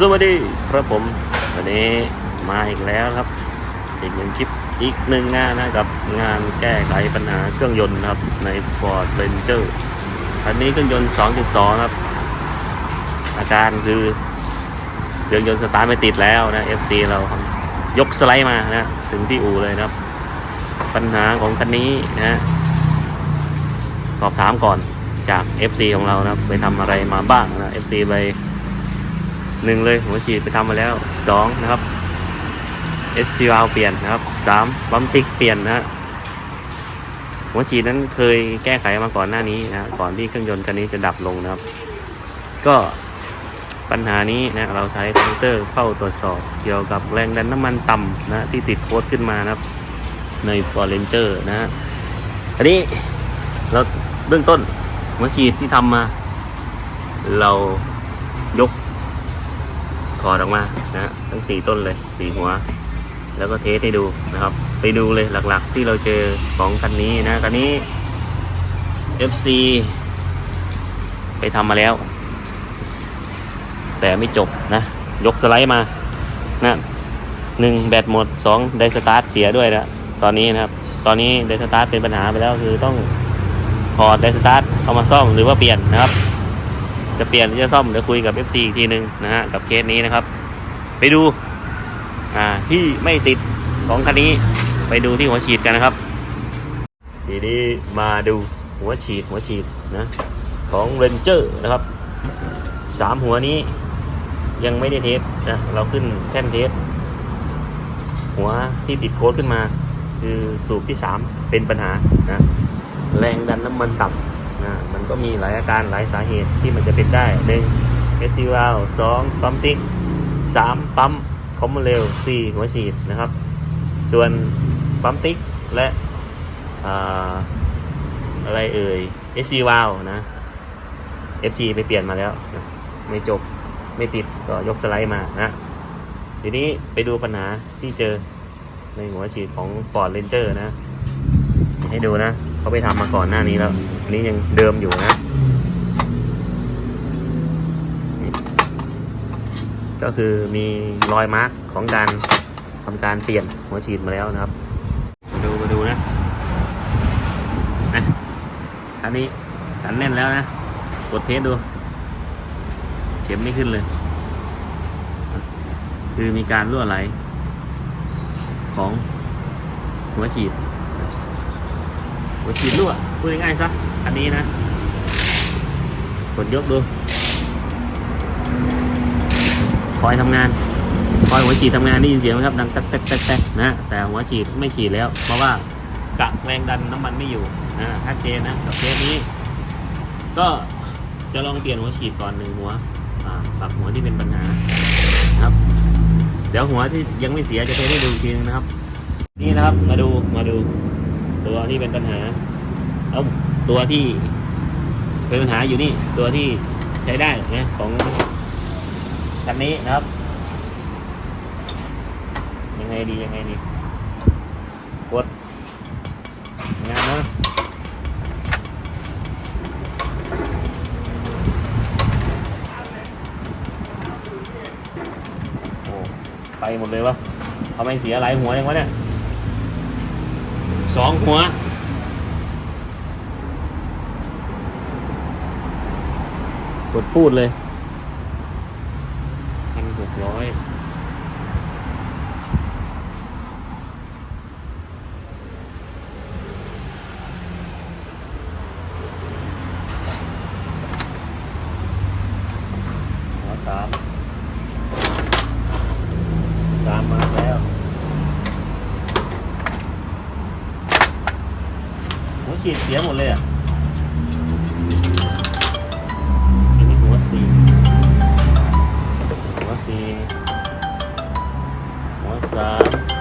สวัสดีครับผมวันนี้มาอีกแล้วครับ อีกหนึ่งคลิปอีกหนึ่งงานนะครับงานแก้ไขปัญหาเครื่องยนต์ครับใน Ford Ranger อันนี้เครื่องยนต์ 2.2 ครับ อาการคือเครื่องยนต์สตาร์ทไม่ติดแล้วนะ FC เรายกสไลด์มานะถึงที่อู่เลยนะครับ ปัญหาของคันนี้นะสอบถามก่อนจาก FC ของเรานะครับไปทำอะไรมาบ้างนะ FC ไป หนึ่งเลยหัวฉีดไปทำมาแล้วสองนะครับ S C R เปลี่ยนนะครับสามบัมติกเปลี่ยนนะฮะหัวฉีดนั้นเคยแก้ไขมาก่อนหน้านี้นะก่อนที่เครื่องยนต์คันนี้จะดับลงนะครับ ก็ปัญหานี้นะเราใช้คอมพิวเตอร์เข้าตรวจสอบ เกี่ยวกับแรงดันน้ำมันต่ำนะที่ติดโค้ดขึ้นมานะครับ ใน Ford Ranger นะฮะอันนี้เราเบื้องต้นหัวฉีดที่ทำมา เรา ถอดออกมานะทั้งสี่ต้นเลยสีหัว แล้วก็เทสให้ดูนะครับ ไปดูเลยหลักๆที่เราเจอของคันนี้นะคันนี้ FC ไปทำมาแล้ว แต่ไม่จบนะ ยกสไลด์มานะหนึ่งแบตหมดสองไดสตาร์ทเสียด้วยนะตอนนี้นะครับ ตอนนี้ไดสตาร์ทเป็นปัญหาไปแล้วคือต้องถอดไดสตาร์ทเอามาซ่อมหรือว่าเปลี่ยนนะครับ จะเปลี่ยนหรือจะซ่อมเดี๋ยวคุยกับ FC อีกทีหนึ่งนะฮะกับเคสนี้นะครับ ไปดู อ่าที่ไม่ติดของคันนี้ ไปดูที่หัวฉีดกันนะครับ ทีนี้มาดูหัวฉีดหัวฉีดนะของเรนเจอร์นะครับสามหัวนี้ยังไม่ได้เทสนะเราขึ้นแท่นเทสหัวที่ติดโค้ดขึ้นมา คือสูบที่ 3 เป็นปัญหานะแรงดันน้ำมันต่ำ ก็มีหลายอาการหลายสาเหตุที่มันจะเป็นได้หนึ่งเอสซีวาลสองปั๊มติ๊กสามปั๊มคอมมอนเรลสี่หัวฉีดนะครับ ส่วนปั๊มติ๊กและอะไรเอ่ยเอสซีวาลนะ FC ไปเปลี่ยนมาแล้วนะไม่จบไม่ติดก็ยกสไลด์มานะทีนี้ไปดูปัญหาที่เจอในหัวฉีดของ Ford Ranger นะ ให้ดูนะ เขาไปทำมาก่อนหน้านี้แล้วอันนี้ยังเดิมอยู่นะก็คือมีรอยมาร์กของการทำการเปลี่ยนหัวฉีดมาแล้วนะครับ มาดูมาดูนะนะอันนี้ขันแน่นแล้วนะ กดเทสดู เข็มไม่ขึ้นเลย คือมีการรั่วไหลของหัวฉีด หัวฉีดรั่วพูดง่ายๆซะอันนี้นะกดยกดูคอยทำงานคอยหัวฉีดทำงานได้ยินเสียงไหมครับดังแต๊กแต๊กแต๊กแต๊กนะแต่หัวฉีดไม่ฉีดแล้ว เพราะว่ากะแรงดันน้ำมันไม่อยู่นะชัดเจนนะกับเคสนี้ ก็จะลองเปลี่ยนหัวฉีดก่อนหนึ่งหัวปรับหัวที่เป็นปัญหานะครับ เดี๋ยวหัวที่ยังไม่เสียจะเทให้ดูอีกทีนึงนะครับ นี่นะครับมาดูมาดู ตัวที่เป็นปัญหา เอาตัวที่เป็นปัญหาอยู่นี่ ตัวที่ใช้ได้นะของคันนี้นะครับ ยังไงดียังไงดีกดงานนะโอ้ไปหมดเลยวะทำไมเสียหลายหัวยังวะเนี่ย สองหัว กดพูดเลยพันหกร้อยหัวสามสามมาแล้ว หัวฉีดเสียหมดเลยอะอันนี้หัวสีหัวสีหัวสาม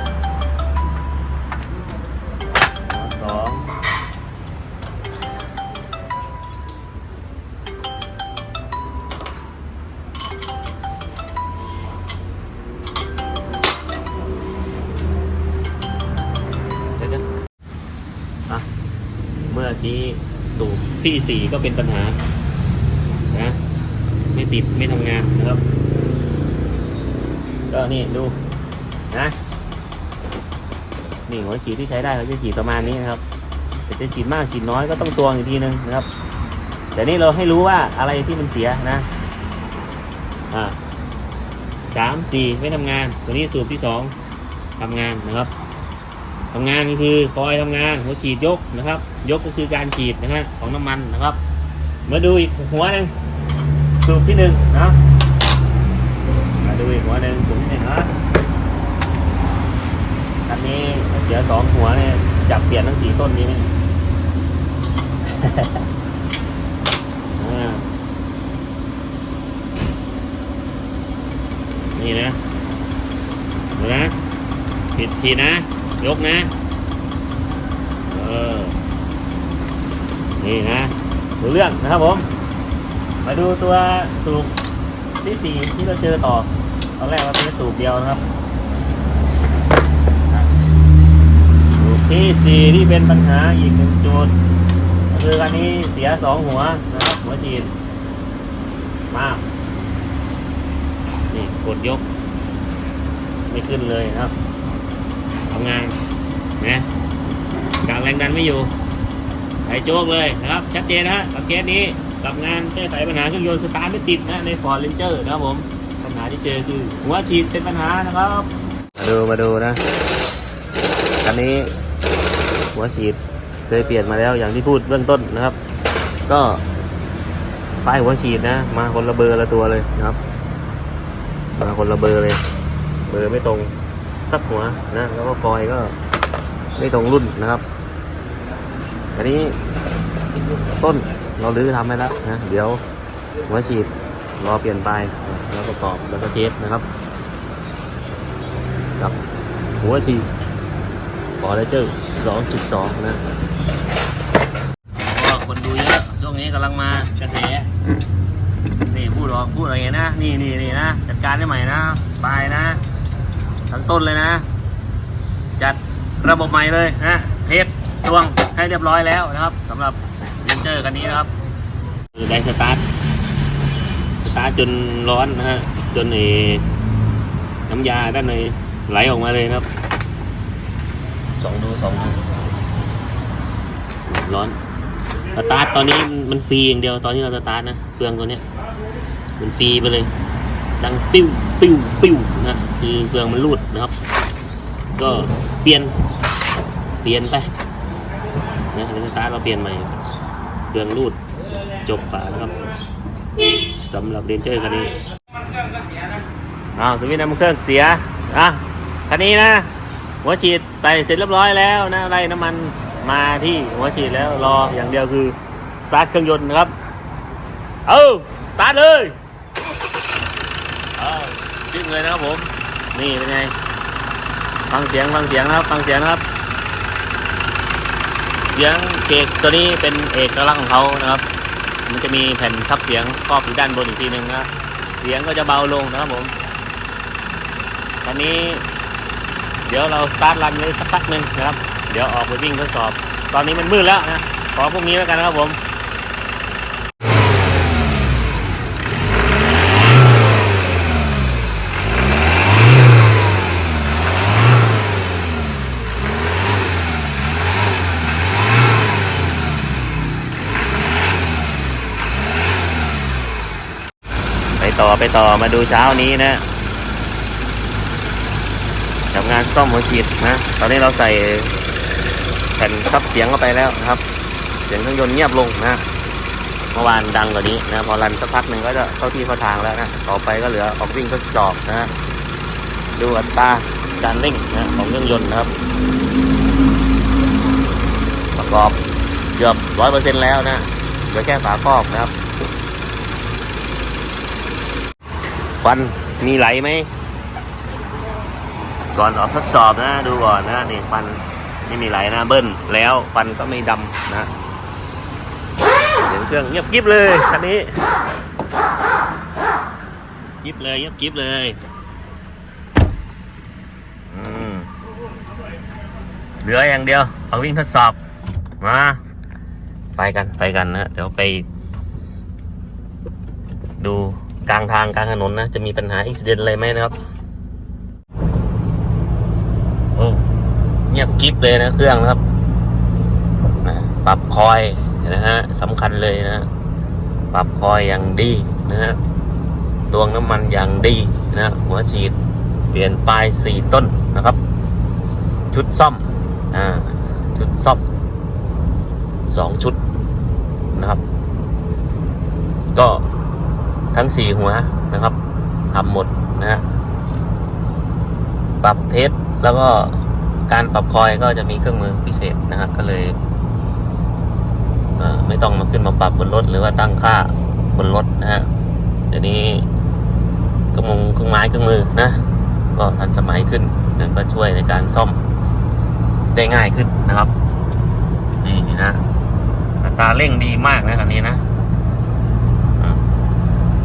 เมื่อกี้สูบที่สี่ก็เป็นปัญหานะไม่ติดไม่ทำงานนะครับนี่ดูนะนี่หัวฉีดที่ใช้ได้เขาจะฉีดประมาณนี้นะครับแต่จะฉีดมากฉีดน้อยก็ต้องตวงอีกทีนึงนะครับ แต่นี่เราให้รู้ว่าอะไรที่มันเสียนะอ่าสามสี่ไม่ทำงาน ตัวนี้สูบที่สองทำงานนะครับ ทำงานก็คือคอยทำงานหัวฉีดยกนะครับ ยกก็คือการฉีดนะฮะของน้ำมันนะครับ มาดูอีกหัวหนึ่งสูบที่หนึ่งนะมาดูอีกหัวหนึ่งสูบที่หนึ่งนะอันนี้เดี๋ยวสองหัวเนี่ยจับเปลี่ยนทั้งสี่ต้นนี้ไหมอ่นี่นะดูนะ ผิดทีนะ ยกนะ เออ นี่นะรู้เรื่องนะครับผม มาดูตัวสูบที่สี่ที่เราเจอต่อ ตอนแรกเราเป็นสูบเดียวนะครับ สูบที่สี่ที่เป็นปัญหาอีกหนึ่งจุดก็คืออันนี้เสียสองหัวนะครับ หัวฉีดมาก นี่กดยก ไม่ขึ้นเลยนะครับ ทำงานนะกางแรงดันไม่อยู่ไอโจ๊กเลยนะครับ ชัดเจนนะฮะกับเคสนี้กับงานแก้ไขปัญหาเครื่องยนต์สตาร์ทไม่ติดนะใน Ford Ranger นะครับผมปัญหาที่เจอคือหัวฉีดเป็นปัญหานะครับ มาดูมาดูนะอันนี้หัวฉีดเคยเปลี่ยนมาแล้วอย่างที่พูดเบื้องต้นนะครับ ก็ป้ายหัวฉีดนะ มาคนละเบอร์ละตัวเลยนะครับ มาคนละเบอร์เลย เบอร์ไม่ตรง สักหัวนะแล้วก็คอยก็ไม่ตรงรุ่นนะครับ อันนี้ต้นเราลื้อทำให้แล้วนะเดี๋ยวหัวฉีดรอเปลี่ยนไปแล้วประกอบแล้วก็เทสนะครับกับหัวฉีดบอเรเจอร์2.2 นะก็คนดูเยอะช่วงนี้กำลังมากระแสนี่พูดออกพูดอะไรนะ นี่นี่นี่นะ จัดการได้ใหม่นะปลายนะ ทั้งต้นเลยนะ จัดระบบใหม่เลยนะเทปตวงให้เรียบร้อยแล้วนะครับสำหรับเรนเจอร์กันนี้นะครับคือได้สตาร์ทสตาร์ทจนร้อนนะฮะจนเอน้ำยาด้านในไหลออกมาเลยนะครับสองดูสองดูร้อนสตาร์ทตอนนี้มันฟรีอย่างเดียวตอนที่เราสตาร์ทนะเครื่องตัวเนี้ยมันฟรีไปเลย ดังปิ้วปิ้วปิ้วนะคือเครื่องมันรูดนะครับ ก็เปลี่ยนเปลี่ยนไปนะสตาร์ทเราเปลี่ยนใหม่เครื่องรูดจบฝานะครับสำหรับเดนเจอร์คันนี้อ้าวสวิตช์น้ำเครื่องเสียอะคันนี้นะ หัวฉีดใส่เสร็จเรียบร้อยแล้วนะไล่น้ำมันมาที่หัวฉีดแล้วรออย่างเดียวคือสตาร์ทเครื่องยนต์นะครับ เอาสตาร์ทเลย จึ้งเลยนะครับผม นี่เป็นไง ฟังเสียงฟังเสียงนะครับ ฟังเสียงนะครับ เสียงเอกตัวนี้เป็นเอกลักษณ์ของเขานะครับ มันจะมีแผ่นซับเสียงครอบอยู่ด้านบนอีกทีหนึ่งนะเสียงก็จะเบาลงนะครับผมตอนนี้ เดี๋ยวเราสตาร์ทรันไว้สักพักหนึ่งนะครับ เดี๋ยวออกไปวิ่งทดสอบ ตอนนี้มันมืดแล้วนะ ขอพรุ่งนี้แล้วกันนะครับผม ต่อไปต่อมาดูเช้านี้นะทำงานซ่อมหัวฉีดนะ ตอนนี้เราใส่แผ่นซับเสียงเข้าไปแล้วนะครับ เสียงเครื่องยนต์เงียบลงนะเมื่อวานดังกว่านี้นะพอรันสักพักหนึ่งก็จะเข้าที่เข้าทางแล้วนะต่อไปก็เหลือออกวิ่งทดสอบนะดูอัตราการเร่งนะของเครื่องยนต์นะครับ ประกอบเกือบร้อยเปอร์เซ็นต์แล้วนะเหลือแค่ฝาครอบนะครับ ควันมีไหลไหม ก่อนออกทดสอบนะ ดูก่อนนะนี่ควันไม่มีไหลนะเบิ้ลแล้วควันก็ไม่ดำนะเสียงเครื่องเงียบกริบเลยคันนี้กริบเลยเงียบกริบเลยเหลืออย่างเดียวเอาวิ่งทดสอบมาไปกันไปกันนะเดี๋ยวไป ดู กลางทางกลางถนนนะ จะมีปัญหาอุบิเหตุอะไรไหมนะครับโอ้เงียบกริบเลยนะเครื่องนะครับนะปรับคอยนะฮะสำคัญเลยนะ ปรับคอยอย่างดีนะฮะตวงน้ำมันอย่างดีนะหัวฉีดเปลี่ยนปลายสี่ต้นนะครับ ชุดซ่อมอ่าชุดซ่อมสองชุดนะครับ ก็ ทั้งสี่หัวนะครับทำหมดนะฮะปรับเทสแล้วก็การปรับคอยก็จะมีเครื่องมือพิเศษนะครับก็เลยเไม่ต้องมาขึ้นมาปรับบนรถหรือว่าตั้งค่าบนรถนะฮะเดี๋ยวนี้เครื่องมงเครื่องไม้เครื่องมือนะก็ทันสมัยขึ้นนะก็ช่วยในการซ่อมได้ง่ายขึ้นนะครับนี่นะอัตราเร่งดีมากนะคันนี้นะอะ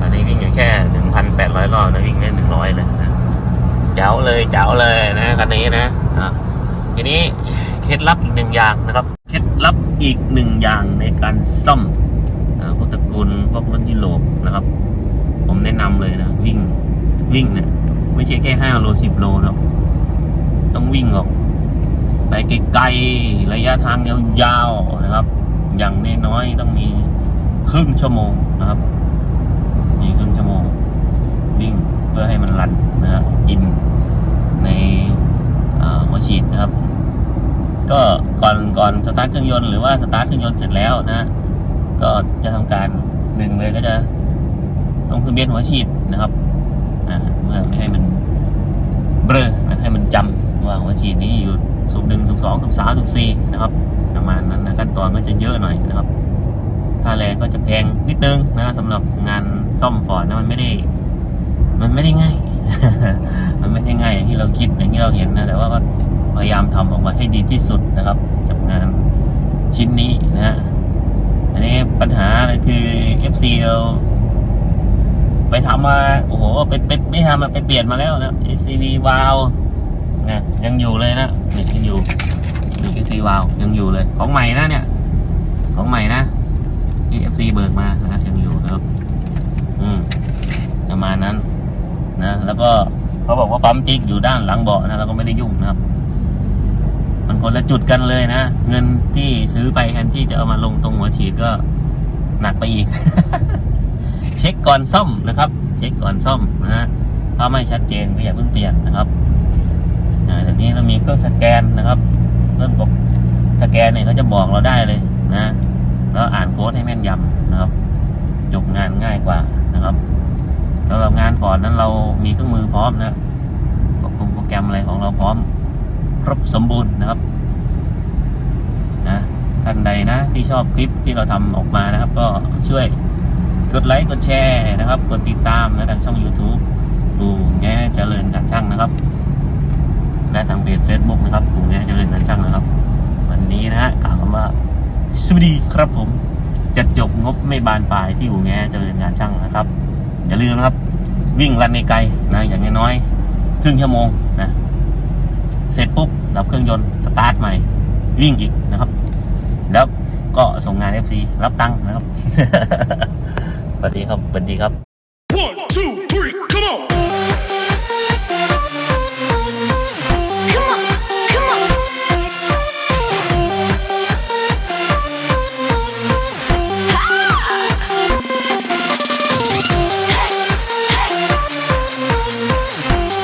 อันนี้วิ่งอยู่แค่หนึ่งพันแปด ร้อยรอบนะวิ่งได้หนึ่งร้อยเลยนะเจ๋วเลยเจ๋วเลยนะคันนี้นะอะทีนี้เคล็ดลับอีกหนึ่งอย่างนะครับเคล็ดลับอีกหนึ่งอย่างในการซ่อมพวกตระกูลพวกรถยุโรปนะครับ ผมแนะนำเลยนะวิ่งวิ่งเนี่ยไม่ใช่แค่ห้าโลสิบโลนะครับต้องวิ่งออกไปไกลๆระยะทางยาวๆนะครับ อย่างน้อยๆต้องมีครึ่งชั่วโมงนะครับ มีครึ่งชั่วโมง วิ่งเพื่อให้มันรันนะฮะอินในหัวฉีดนะครับ ก็ก่อนก่อนสตาร์ทเครื่องยนต์หรือว่าสตาร์ทเครื่องยนต์เสร็จแล้วนะก็จะทำการหนึ่งเลยก็จะลงทะเบียนหัวฉีดนะครับอ่าเมื่อไม่ให้มันเบลอนะให้มันจำว่าหัวฉีดนี้อยู่สูบหนึ่งสูบสองสูบสามสูบสี่นะครับ ประมาณนั้นนะขั้นตอนก็จะเยอะหน่อยนะครับค่าแรงก็จะแพงนิดนึงนะสำหรับงานซ่อมฟอร์ดนะมันไม่ได้ มันไม่ได้ง่าย มันไม่ได้ง่ายอย่างที่เราคิดอย่างที่เราเห็นนะ แต่ว่าก็พยายามทำออกมาให้ดีที่สุดนะครับกับงานชิ้นนี้นะฮะ อันนี้ปัญหาเลยคือ FC เราไปทำมา โอ้โห ไปไปไม่ทำมาไปเปลี่ยนมาแล้วนะ ACV วาลนะยังอยู่เลยนะนี่ยังอยู่นี่ ACV วาลยังอยู่เลย ของใหม่นะเนี่ย ของใหม่นะที่ FC เบิกมานะยังอยู่นะครับ อืมประมาณนั้น นะแล้วก็เขาบอกว่าปั๊มติ๊กอยู่ด้านหลังเบาะนะเราก็ไม่ได้ยุ่งนะครับ มันคนละจุดกันเลยนะ เงินที่ซื้อไปแทนที่จะเอามาลงตรงหัวฉีดก็หนักไปอีก เช็คก่อนซ่อมนะครับ เช็คก่อนซ่อมนะฮะถ้าไม่ชัดเจนก็อย่าเพิ่งเปลี่ยนนะครับอ่าเดี๋ยวนี้เรามีเครื่องสแกนนะครับเริ่มกับสแกนเนี่ยเขาจะบอกเราได้เลยนะ แล้วอ่านโค้ดให้แม่นยำนะครับ จบงานง่ายกว่านะครับ สำหรับงานก่อนนั้นเรามีเครื่องมือพร้อมนะควบคุมโปรแกรมอะไรของเราพร้อม ครบสมบูรณ์นะครับนะท่านใดนะที่ชอบคลิปที่เราทำออกมานะครับ ก็ช่วยกดไลค์กดแชร์นะครับกดติดตามนะทางช่อง YouTube ปู่แง่เจริญการช่างนะครับและทางเพจ Facebook นะครับปู่แง่เจริญการช่างนะครับ วันนี้นะฮะกล่าวคำว่าสวัสดีครับผมจะจบงบไม่บานปลายที่ปู่แง่เจริญการช่างนะครับ อย่าลืมนะครับ วิ่งรันในไกลนะอย่างน้อยๆครึ่งชั่วโมงนะเสร็จปุ๊บดับเครื่องยนต์สตาร์ทใหม่ วิ่งอีกนะครับ แล้วก็ส่งงาน FC รับตังค์นะครับสวัสดีครับสวัสดีครับ